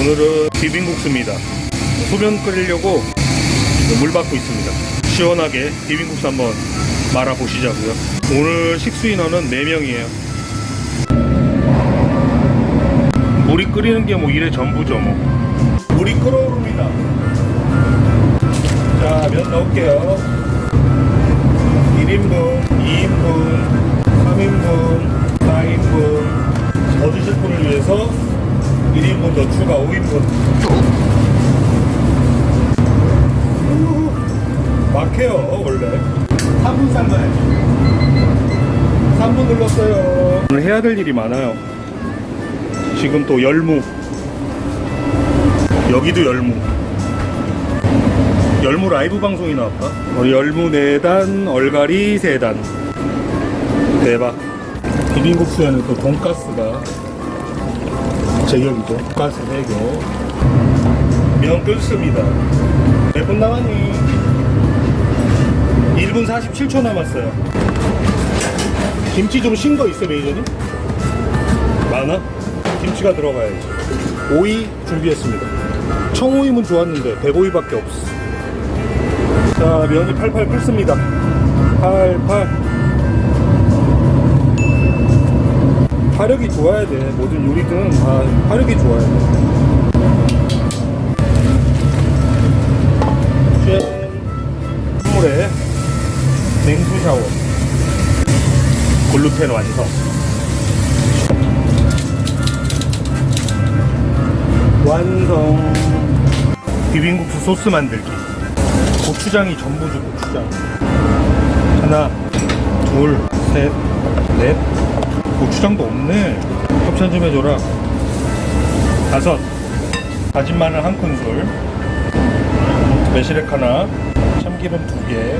오늘은 비빔국수입니다. 소면 끓이려고 물 받고 있습니다. 시원하게 비빔국수 한번 말아 보시자고요. 오늘 식수 인원은 4명이에요. 물이 끓이는 게 뭐 일의 전부죠 뭐. 물이 끓어오릅니다. 자, 면 넣을게요. 1인분, 2인분, 3인분, 4인분, 더 드실 분을 위해서 1인분 더 추가 5인분. 막해요, 원래. 3분 삶아야지. 3분 눌렀어요. 오늘 해야 될 일이 많아요. 지금 또 열무. 여기도 열무. 열무 라이브 방송이 나왔다. 어, 열무 4단, 얼갈이 3단. 대박. 비빔국수에는 또 돈가스가 제격이죠. 돈가스 3개. 면 끓습니다. 몇 분 남았니? 1분 47초 남았어요. 김치 좀 신 거 있어, 메이저님? 많아? 김치가 들어가야지. 오이 준비했습니다. 청오이면 좋았는데 105이밖에 없어. 자, 면이 팔팔 끓습니다. 팔팔. 화력이 좋아야 돼. 모든 요리들은 다 화력이 좋아야 돼. 짠. 물에 냉수 샤워. 글루텐 완성. 완성. 비빔국수 소스 만들기. 고추장이 전부죠, 고추장. 하나, 둘, 셋, 넷. 고추장도 없네. 협찬 좀 해줘라. 다섯. 다진 마늘 한 큰술. 매실액 하나. 참기름 두 개.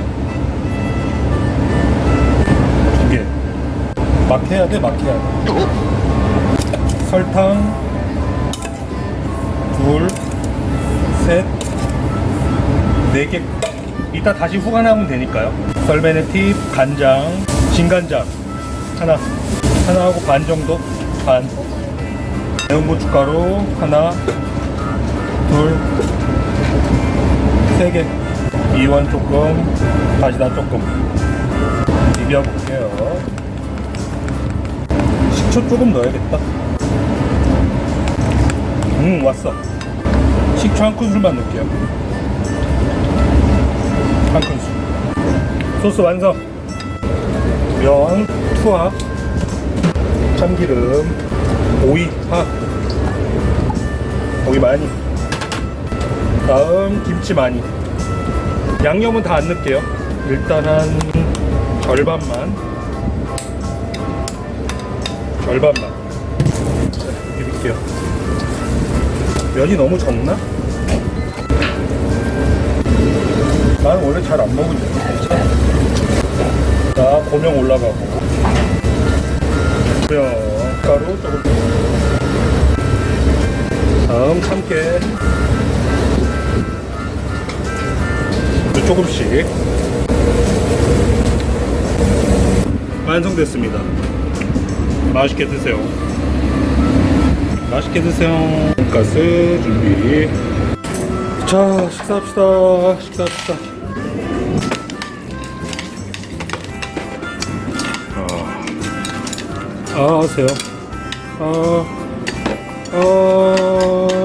두 개. 막 해야 돼, 막 해야 돼. 설탕. 둘, 셋, 네 개. 이따 다시 후간하면 되니까요. 썰베네팁, 간장, 진간장 하나, 하나 하고 반 정도, 반. 매운 고춧가루 하나, 둘, 세 개. 이원 조금, 다시다 조금. 비벼볼게요. 식초 조금 넣어야겠다. 음, 왔어. 식초 한 큰술만 넣을게요. 한 큰술. 소스 완성. 면, 투하, 참기름, 오이, 파. 오이 많이. 다음 김치 많이. 양념은 다 안 넣을게요. 일단 한 절반만. 절반만. 자, 비빌게요. 면이 너무 적나? 나는 원래 잘안 괜찮아. 자, 고명 올라가고. 고명, 가루 조금. 다음 참깨. 또 조금씩. 완성됐습니다. 맛있게 드세요. 맛있게 드세요. 돈가스 준비. 자, 식사합시다. 식사합시다. 아 하세요. 아, 아,